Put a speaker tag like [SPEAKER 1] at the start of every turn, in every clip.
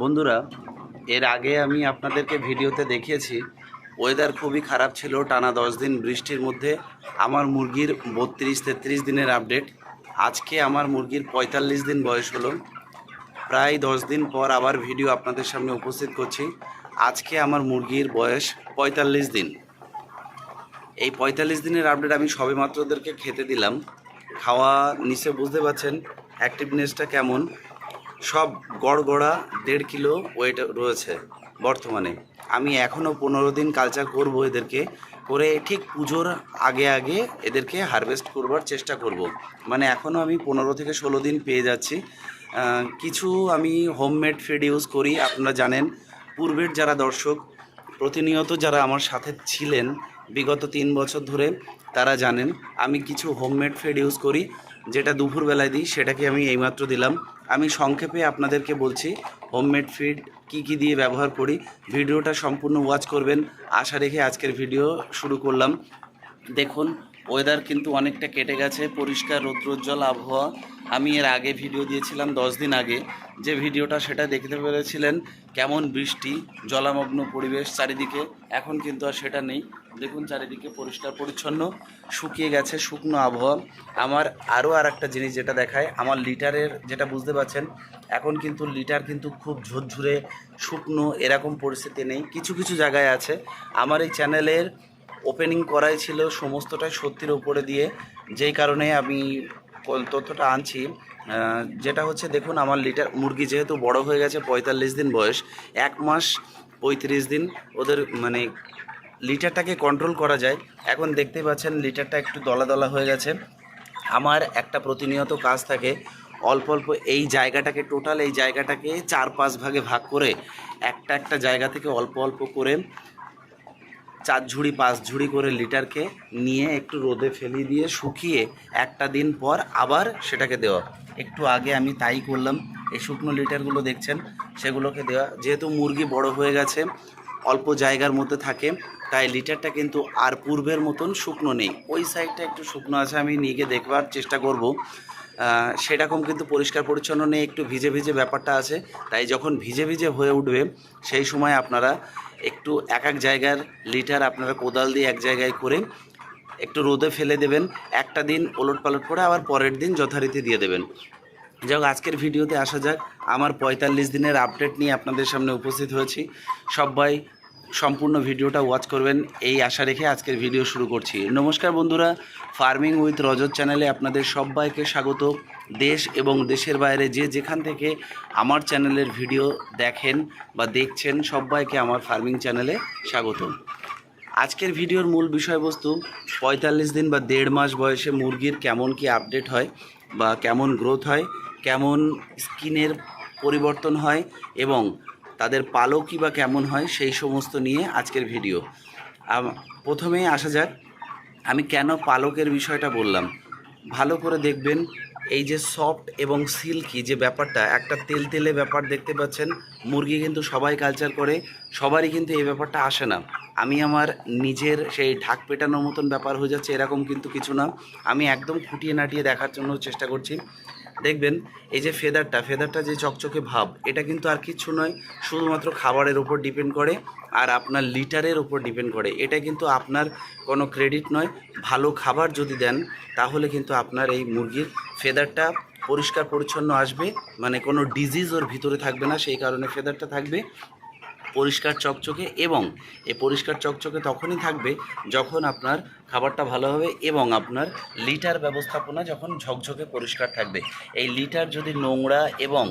[SPEAKER 1] বন্ধুরা, এর আগে আমি আপনাদেরকে ভিডিওতে দেখিয়েছি ওয়েদার খুবই খারাপ ছিল, টানা দশ দিন বৃষ্টির মধ্যে। আমার মুরগির বত্রিশ, তেত্রিশ দিনের আপডেট আজকে আমার মুরগির পঁয়তাল্লিশ দিন বয়স হলো। প্রায় দশ দিন পর আবার ভিডিও আপনাদের সামনে উপস্থিত করছি। আজকে আমার মুরগির বয়স পঁয়তাল্লিশ দিন। এই পঁয়তাল্লিশ দিনের আপডেট আমি সবেমাত্র ওদেরকে খেতে দিলাম। খাওয়া নিচে বুঝতে পারছেন অ্যাক্টিভনেসটা কেমন। সব গড়গড়া দেড় কিলো ওয়েট রয়েছে বর্তমানে। আমি এখনও পনেরো দিন কালচার করব এদেরকে করে ঠিক পুজোর আগে আগে এদেরকে হারভেস্ট করবার চেষ্টা করব। মানে এখনও আমি পনেরো থেকে ষোলো দিন পেয়ে যাচ্ছি। কিছু আমি হোমমেড ফিড ইউজ করি, আপনারা জানেন। পূর্বের যারা দর্শক, প্রতিনিয়ত যারা আমার সাথে ছিলেন, বিগত তিন বছর ধরে, তারা জানেন, আমি কিছু হোমমেড ফিড ইউজ করি, যেটা দুপুরবেলায় দিই, সেটাকে আমি এইমাত্র দিলাম। আমি সংক্ষেপে আপনাদেরকে বলছি হোমমেড ফিড কি কি দিয়ে ব্যবহার করি, ভিডিওটা সম্পূর্ণ ওয়াচ করবেন। আশা রেখে আজকের ভিডিও শুরু করলাম। দেখুন ওয়েদার কিন্তু অনেকটা কেটে গেছে, পরিষ্কার রৌদ্রোজ্জ্বল আবহাওয়া। আমি এর আগে ভিডিও দিয়েছিলাম দশ দিন আগে। যে ভিডিওটা সেটা দেখতে পেরেছিলেন, কেমন বৃষ্টি, জলামগ্ন পরিবেশ চারিদিকে। এখন কিন্তু আর সেটা নেই। দেখুন চারিদিকে পরিষ্কার পরিচ্ছন্ন, শুকিয়ে গেছে শুকনো আবহাওয়া। আমার আরও আর একটা জিনিস যেটা দেখায়, আমার লিটারের যেটা বুঝতে পারছেন, এখন কিন্তু লিটার কিন্তু খুব ঝুরঝুরে, শুকনো, এরকম পরিস্থিতি নেই। কিছু কিছু জায়গায় আছে। আমার এই চ্যানেলের ওপেনিং করাই ছিল সমস্তটাই সত্যির উপরে দিয়ে। যেই কারণে আমি তথ্যটা আনছি। যেটা হচ্ছে দেখুন, আমার লিটার মুরগি যেহেতু বড় হয়ে গেছে পঁয়তাল্লিশ দিন বয়স, এক মাস পঁয়ত্রিশ দিন ওদের মানে লিটারটাকে কন্ট্রোল করা যায়। এখন দেখতে পাচ্ছেন, লিটারটা একটু দলা দলা হয়ে গেছে। আমার একটা প্রতিনিয়ত কাজ থাকে, অল্প অল্প এই জায়গাটাকে টোটাল এই জায়গাটাকে চার পাঁচ ভাগে ভাগ করে একটা একটা জায়গা থেকে অল্প অল্প করে চার ঝুড়ি, পাঁচ ঝুড়ি করে লিটারকে নিয়ে একটু রোদে ফেলি দিয়ে শুকিয়ে একটা দিন পর আবার সেটাকে দেওয়া। একটু আগে আমি তাই করলাম। এই শুকনো লিটারগুলো দেখছেন, সেগুলোকে দেওয়া। যেহেতু মুরগি বড় হয়ে গেছে, অল্প জায়গার মধ্যে থাকে, তাই লিটারটা কিন্তু আর পূর্বের মতন শুকনো নেই। ওই সাইডটা একটু শুকনো আছে, আমি নিয়ে দেখবার চেষ্টা করব। সেরকম কিন্তু পরিষ্কার পরিচ্ছন্ন নেই, একটু ভিজে ভিজে ব্যাপারটা আছে। তাই যখন ভিজে ভিজে হয়ে উঠবে, সেই সময় আপনারা একটু এক এক জায়গার লিটার আপনারা কোদাল দিয়ে এক জায়গায় করে একটু রোদে ফেলে দেবেন। একটা দিন ওলট পালট করে আবার পরের দিন যথারীতি দিয়ে দেবেন। যাই হোক, আজকের ভিডিওতে আসা যাক। আমার পঁয়তাল্লিশ দিনের আপডেট নিয়ে আপনাদের সামনে উপস্থিত হয়েছি। সবাই সম্পূর্ণ ভিডিওটা ওয়াচ করবেন। এই আশা রেখে আজকের ভিডিও শুরু করছি। নমস্কার বন্ধুরা ফার্মিং উইথ রজত চ্যানেলে আপনাদের সবাইকে স্বাগত। দেশ এবং দেশের বাইরে যে যেখান থেকে আমার চ্যানেলের ভিডিও দেখেন বা দেখছেন, সবাইকে আমার ফার্মিং চ্যানেলে স্বাগত। আজকের ভিডিওর মূল বিষয়বস্তু, পঁয়তাল্লিশ দিন বা দেড় মাস বয়সে মুরগির কেমন কি আপডেট হয় বা কেমন গ্রোথ হয়, কেমন স্কিনের পরিবর্তন হয় এবং তাদের পালকই বা কেমন হয় সেই সমস্ত নিয়ে আজকের ভিডিও। প্রথমেই আসা যাক, আমি কেন পালকের বিষয়টা বললাম। ভালো করে দেখবেন, এই যে সফট এবং সিল্কি যে ব্যাপারটা, একটা তেল তেলে ব্যাপার দেখতে পাচ্ছেন, মুরগি কিন্তু সবাই কালচার করে, সবারই কিন্তু এই ব্যাপারটা আসে না। আমি আমার নিজের সেই ঢাক পেটানোর মতন ব্যাপার হয়ে যাচ্ছে, এরকম কিন্তু কিছু না। আমি একদম খুঁটিয়ে নাটিয়ে দেখার জন্য চেষ্টা করছি। দেখবেন এই যে ফেদারটা ফেদারটা যে চকচকে ভাব, এটা কিন্তু আর কিছু নয়। শুধুমাত্র খাবারের উপর ডিপেন্ড করে আর আপনার লিটারের উপর ডিপেন্ড করে। এটা কিন্তু আপনার কোনো ক্রেডিট নয়। ভালো খাবার যদি দেন, তাহলে কিন্তু আপনার এই মুরগির ফেদারটা পরিষ্কার পরিচ্ছন্ন আসবে। মানে কোনো ডিজিজ ওর ভিতরে থাকবে না, সেই কারণে ফেদারটা থাকবে। পরিষ্কার চকচকে এবং এই পরিষ্কার চকচকে তখনই থাকবে যখন আপনার খাবারটা ভালো হবে এবং আপনার লিটার ব্যবস্থাপনা যখন ঝকঝকে পরিষ্কার থাকবে। এই লিটার যদি নোংরা এবং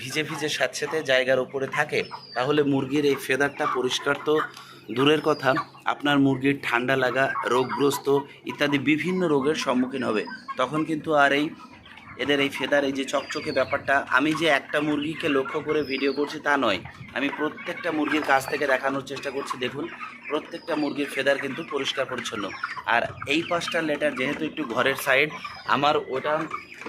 [SPEAKER 1] ভিজে ভিজে স্যাঁতস্যাঁতে জায়গার উপরে থাকে, তাহলে মুরগির এই ফেদারটা পরিষ্কার তো দূরের কথা। আপনার মুরগির ঠান্ডা লাগা, রোগগ্রস্ত ইত্যাদি বিভিন্ন রোগের সম্মুখীন হবে। তখন কিন্তু আর এই এদের এই ফেদার, এই যে চকচকে ব্যাপারটা, আমি যে একটা মুরগিকে লক্ষ্য করে ভিডিও করছি তা নয়। আমি প্রত্যেকটা মুরগির কাছ থেকে দেখানোর চেষ্টা করছি, দেখুন, প্রত্যেকটা মুরগির ফেদার কিন্তু পরিষ্কার পরিচ্ছন্ন। আর এই পাঁচটা লেটার যেহেতু একটু ঘরের সাইড আমার ওটা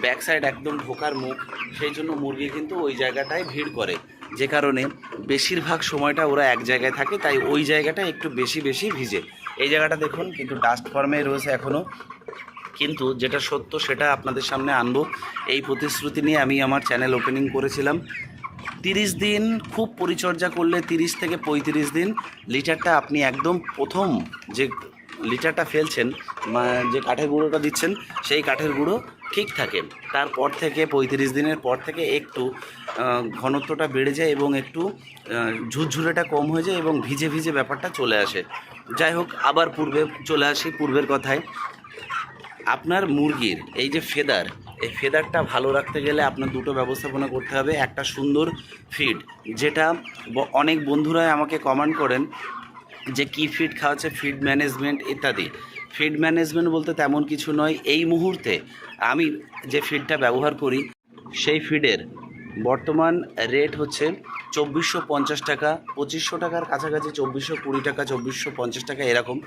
[SPEAKER 1] ব্যাক সাইড একদম ঢোকার মুখ, সেই জন্য মুরগি কিন্তু ওই জায়গাটায় ভিড় করে। যে কারণে বেশিরভাগ সময়টা ওরা এক জায়গায় থাকে, তাই ওই জায়গাটা একটু বেশি বেশি ভিজে। এই জায়গাটা দেখুন, কিন্তু ডাস্ট ফর্মে রয়েছে এখনও কিন্তু যেটা সত্য সেটা আপনাদের সামনে আনব। এই প্রতিশ্রুতি নিয়ে আমি আমার চ্যানেল ওপেনিং করেছিলাম। তিরিশ দিন খুব পরিচর্যা করলে তিরিশ থেকে পঁয়ত্রিশ দিন লিটারটা আপনি একদম প্রথম যে লিটারটা ফেলছেন যে কাঠের গুঁড়োটা দিচ্ছেন, সেই কাঠের গুঁড়ো ঠিক থাকে। তারপর থেকে পঁয়ত্রিশ দিনের পর থেকে একটু ঘনত্বটা বেড়ে যায় এবং একটু ঝুরঝুরেটা কম হয়ে যায় এবং ভিজে ভিজে ব্যাপারটা চলে আসে। যাই হোক, আবার পূর্বে চলে আসি, পূর্বের কথায়। আপনার মুরগির এই যে ফেদার, এই ফেদারটা ভালো রাখতে গেলে আপনার দুটো ব্যবস্থাপনা করতে হবে। একটা সুন্দর ফিড যেটা অনেক বন্ধুরাই আমাকে কমেন্ট করেন যে কি ফিড খাওয়াচ্ছে ফিড ম্যানেজমেন্ট ইত্যাদি। ফিড ম্যানেজমেন্ট বলতে তেমন কিছু নয়। এই মুহূর্তে আমি যে ফিডটা ব্যবহার করি, সেই ফিডের বর্তমান রেট হচ্ছে চব্বিশশো পঞ্চাশ টাকা, পঁচিশশো টাকার কাছাকাছি চব্বিশশো কুড়ি টাকা, চব্বিশশো পঞ্চাশ টাকা এরকম।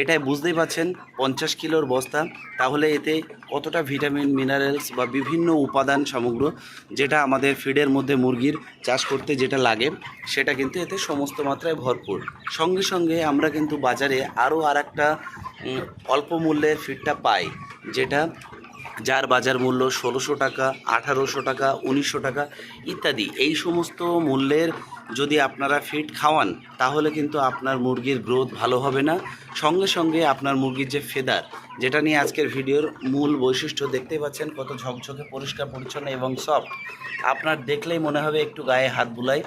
[SPEAKER 1] এটাই বুঝতেই পাচ্ছেন, পঞ্চাশ কিলোর বস্তা। তাহলে এতে কতটা ভিটামিন মিনারেলস বা বিভিন্ন উপাদান সমগ্র যেটা আমাদের ফিডের মধ্যে মুরগির চাষ করতে যেটা লাগে, সেটা কিন্তু এতে সমস্ত মাত্রায় ভরপুর। সঙ্গে সঙ্গে আমরা কিন্তু বাজারে আরও আর একটা অল্প মূল্যের ফিডটা পাই, যেটা যার বাজার মূল্য ষোলোশো টাকা, আঠারোশো টাকা, উনিশশো টাকা ইত্যাদি। এই সমস্ত মূল্যের যদি আপনারা ফিড খাওয়ান, তাহলে কিন্তু আপনার মুরগির গ্রোথ ভালো হবে না। সঙ্গে সঙ্গে আপনার মুরগির যে ফেদার যেটা নিয়ে আজকের ভিডিওর মূল বৈশিষ্ট্য দেখতে পাচ্ছেন, কত ঝকঝকে, পরিষ্কার, পরিচ্ছন্ন এবং সফট আপনার দেখলেই মনে হবে একটু গায়ে হাত বুলাই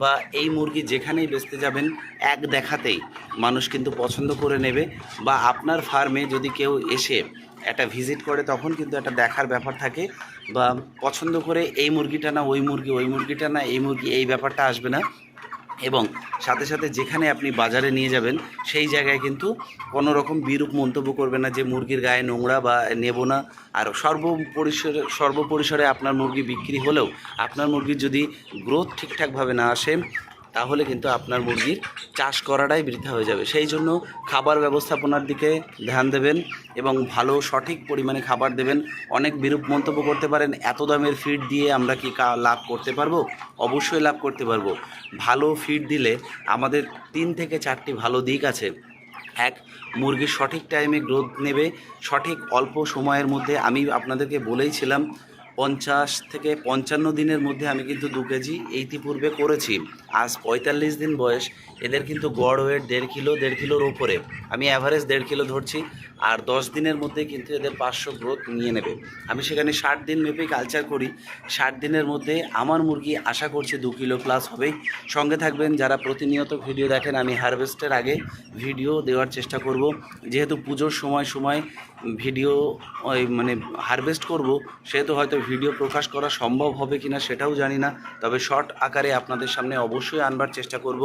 [SPEAKER 1] বা এই মুরগি যেখানেই বেচতে যাবেন, এক দেখাতেই মানুষ কিন্তু পছন্দ করে নেবে বা আপনার ফার্মে যদি কেউ এসে একটা ভিজিট করে তখন কিন্তু একটা দেখার ব্যাপার থাকে বা পছন্দ করে এই মুরগিটা না, ওই মুরগি, ওই মুরগিটা না, এই মুরগি, এই ব্যাপারটা আসবে না। এবং সাথে সাথে যেখানে আপনি বাজারে নিয়ে যাবেন, সেই জায়গায় কিন্তু কোনো রকম বিরূপ মন্তব্য করবে না যে মুরগির গায়ে নোংরা বা নেব না। আর সর্বপরিসরে সর্বপরিসরে আপনার মুরগি বিক্রি হলেও আপনার মুরগির যদি গ্রোথ ঠিকঠাকভাবে না আসে তাহলে কিন্তু আপনার মুরগির চাষ করাটাই বৃথা হয়ে যাবে। সেই জন্য খাবার ব্যবস্থাপনার দিকে ধ্যান দেবেন এবং ভালো সঠিক পরিমাণে খাবার দেবেন। অনেক বিরূপ মন্তব্য করতে পারেন, এত দামের ফিড দিয়ে আমরা কি লাভ করতে পারব? অবশ্যই লাভ করতে পারব। ভালো ফিড দিলে আমাদের তিন থেকে চারটি ভালো দিক আছে। এক মুরগির সঠিক টাইমে গ্রোথ নেবে। সঠিক অল্প সময়ের মধ্যে আমি আপনাদেরকে বলেইছিলাম, পঞ্চাশ থেকে পঞ্চান্ন দিনের মধ্যে আমি কিন্তু দু কেজি ইতিপূর্বে করেছি। আজ পঁয়তাল্লিশ দিন বয়স, এদের কিন্তু গড় ওয়েট দেড় কিলো, দেড় কিলোর ওপরে আমি অ্যাভারেজ দেড় কিলো ধরছি, আর দশ দিনের মধ্যে কিন্তু এদের পাঁচশো গ্রোথ নিয়ে নেবে। আমি সেখানে ষাট দিন মেপেই কালচার করি, ষাট দিনের মধ্যে আমার মুরগি আশা করছি দু কিলো প্লাস হবেই। সঙ্গে থাকবেন যারা প্রতিনিয়ত ভিডিও দেখেন, আমি হারভেস্টের আগে ভিডিও দেওয়ার চেষ্টা করব। যেহেতু পুজোর সময় সময় ভিডিও ওই মানে হারভেস্ট করব, সেহেতু হয়তো ভিডিও প্রকাশ করা সম্ভব হবে কিনা সেটাও জানি না। তবে শর্ট আকারে আপনাদের সামনে অবশ্যই আনবার চেষ্টা করব।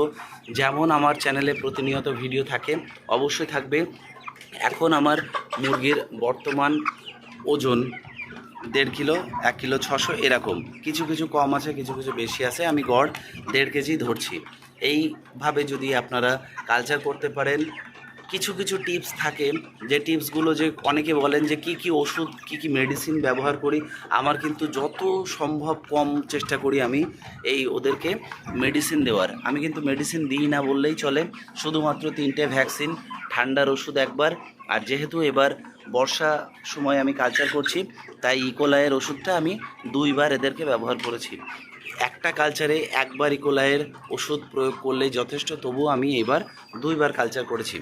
[SPEAKER 1] যেমন আমার চ্যানেলে প্রতিনিয়ত ভিডিও থাকে, অবশ্যই থাকবে। এখন আমার মুরগির বর্তমান ওজন দেড় কিলো, এক কিলো ছশো এরকম। কিছু কিছু কম আছে, কিছু কিছু বেশি আছে, আমি গড় দেড় কেজি ধরছি। এইভাবে যদি আপনারা কালচার করতে পারেন কিছু কিছু টিপস থাকে যে টিপসগুলো যে অনেকে বলেন যে কি কি ওষুধ, কি কি মেডিসিন ব্যবহার করি, আমার কিন্তু যত সম্ভব কম চেষ্টা করি আমি এই ওদেরকে মেডিসিন দেওয়ার। আমি কিন্তু মেডিসিন দিই না বললেই চলে, শুধুমাত্র তিনটে ভ্যাকসিন ঠান্ডার ওষুধ একবার, আর যেহেতু এবার বর্ষা সময় আমি কালচার করছি, তাই ইকোলাইয়ের ওষুধটা আমি দুইবার এদেরকে ব্যবহার করেছি। একটা কালচারে একবার ইকোলাইয়ের ওষুধ প্রয়োগ করলেই যথেষ্ট, তবুও আমি এবার দুইবার কালচার করেছি।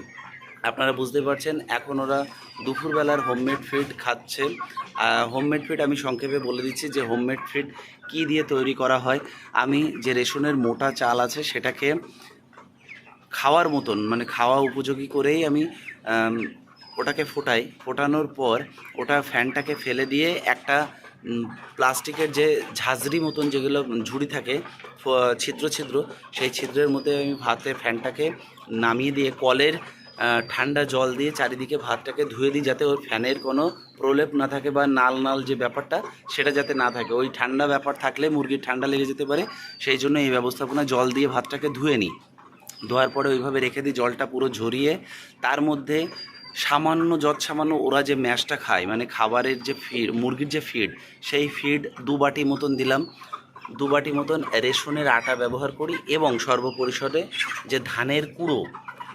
[SPEAKER 1] আপনারা বুঝতে পারছেন, এখন ওরা দুপুরবেলার হোমমেড ফিড খাচ্ছে। হোমমেড ফিড আমি সংক্ষেপে বলে দিচ্ছি যে হোমমেড ফিড কী দিয়ে তৈরি করা হয়। আমি যে রেশনের মোটা চাল আছে সেটাকে খাওয়ার মতন মানে খাওয়া উপযোগী করেই আমি ওটাকে ফোটাই। ফোটানোর পর ওটা ফ্যানটাকে ফেলে দিয়ে একটা প্লাস্টিকের যে ঝাঁঝরি মতন যেগুলো ঝুড়ি থাকে ছিদ্র ছিদ্র, সেই ছিদ্রের মধ্যে আমি ভাতে ফ্যানটাকে নামিয়ে দিয়ে কলের ঠান্ডা জল দিয়ে চারিদিকে ভাতটাকে ধুয়ে দিই যাতে ওর ফ্যানের কোনো প্রলেপ না থাকে বা নাল নাল যে ব্যাপারটা, সেটা যাতে না থাকে। ওই ঠান্ডা ব্যাপার থাকলে মুরগির ঠান্ডা লেগে যেতে পারে, সেই জন্য এই ব্যবস্থাপনা জল দিয়ে ভাতটাকে ধুয়ে নিই। ধোয়ার পরে ওইভাবে রেখে দিই জলটা পুরো ঝরিয়ে। তার মধ্যে সামান্য, যত সামান্য ওরা যে ম্যাশটা খায় মানে খাবারের যে ফিড মুরগির যে ফিড সেই ফিড দু বাটি মতন দিলাম। দু বাটি মতন রেশনের আটা ব্যবহার করি এবং সর্বপরিসরে যে ধানের কুড়ো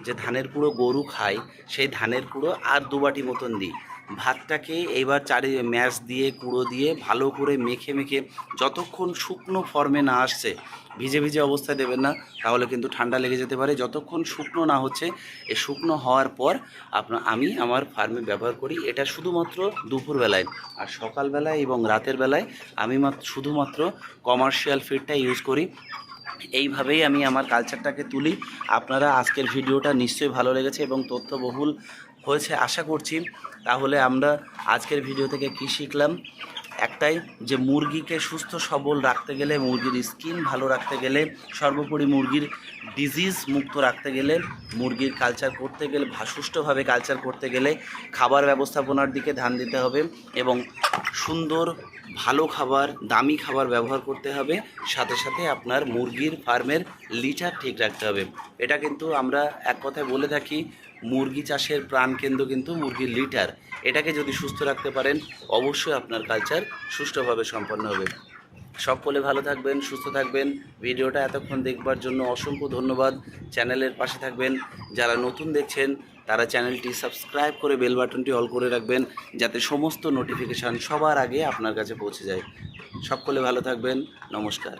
[SPEAKER 1] যে ধানের কুড়ো গরু খায় সেই ধানের কুড়ো আর দু বাটি মতন দিই। ভাতটাকে এইবার চারি, ম্যাশ দিয়ে, কুড়ো দিয়ে ভালো করে মেখে মেখে যতক্ষণ শুকনো ফর্মে না আসছে, ভিজে ভিজে অবস্থায় দেবেন না, তাহলে কিন্তু ঠান্ডা লেগে যেতে পারে। যতক্ষণ শুকনো না হচ্ছে এই শুকনো হওয়ার পর আপনার আমি আমার ফার্মে ব্যবহার করি। এটা শুধুমাত্র দুপুরবেলায় আর সকালবেলায় এবং রাতের বেলায় আমি মাত্র শুধুমাত্র কমার্শিয়াল ফিডটা ইউজ করি। এইভাবেই আমি আমার কালচারটাকে তুলি। আপনারা আজকের ভিডিওটা নিশ্চয়ই ভালো লেগেছে এবং তথ্যবহুল হয়েছে, আশা করছি। তাহলে আমরা আজকের ভিডিও থেকে কি শিখলাম? একটাই যে মুরগিকে সুস্থ, সবল রাখতে গেলে, মুরগির স্কিন ভালো রাখতে গেলে, সর্বোপরি মুরগির ডিজিজ মুক্ত রাখতে গেলে, মুরগির কালচার করতে গেলে সুষ্ঠুভাবে কালচার করতে গেলে খাবার ব্যবস্থাপনার দিকে ধ্যান দিতে হবে এবং সুন্দর, ভালো খাবার, দামি খাবার ব্যবহার করতে হবে। সাথে সাথে আপনার মুরগির ফার্মের লিটার ঠিক রাখতে হবে। এটা কিন্তু আমরা এক কথায় বলে থাকি, মুরগি চাষের প্রাণকেন্দ্র কিন্তু মুরগির লিটার এটাকে যদি সুস্থ রাখতে পারেন, অবশ্যই আপনার কালচার সুষ্ঠুভাবে সম্পন্ন হবে। সকলে ভালো থাকবেন, সুস্থ থাকবেন। ভিডিওটা এতক্ষণ দেখবার জন্য অসংখ্য ধন্যবাদ। চ্যানেলের পাশে থাকবেন। যারা নতুন দেখছেন, তারা চ্যানেলটি সাবস্ক্রাইব করে বেল বাটনটি অল করে রাখবেন, যাতে সমস্ত নোটিফিকেশান সবার আগে আপনার কাছে পৌঁছে যায়। সকলে ভালো থাকবেন। নমস্কার।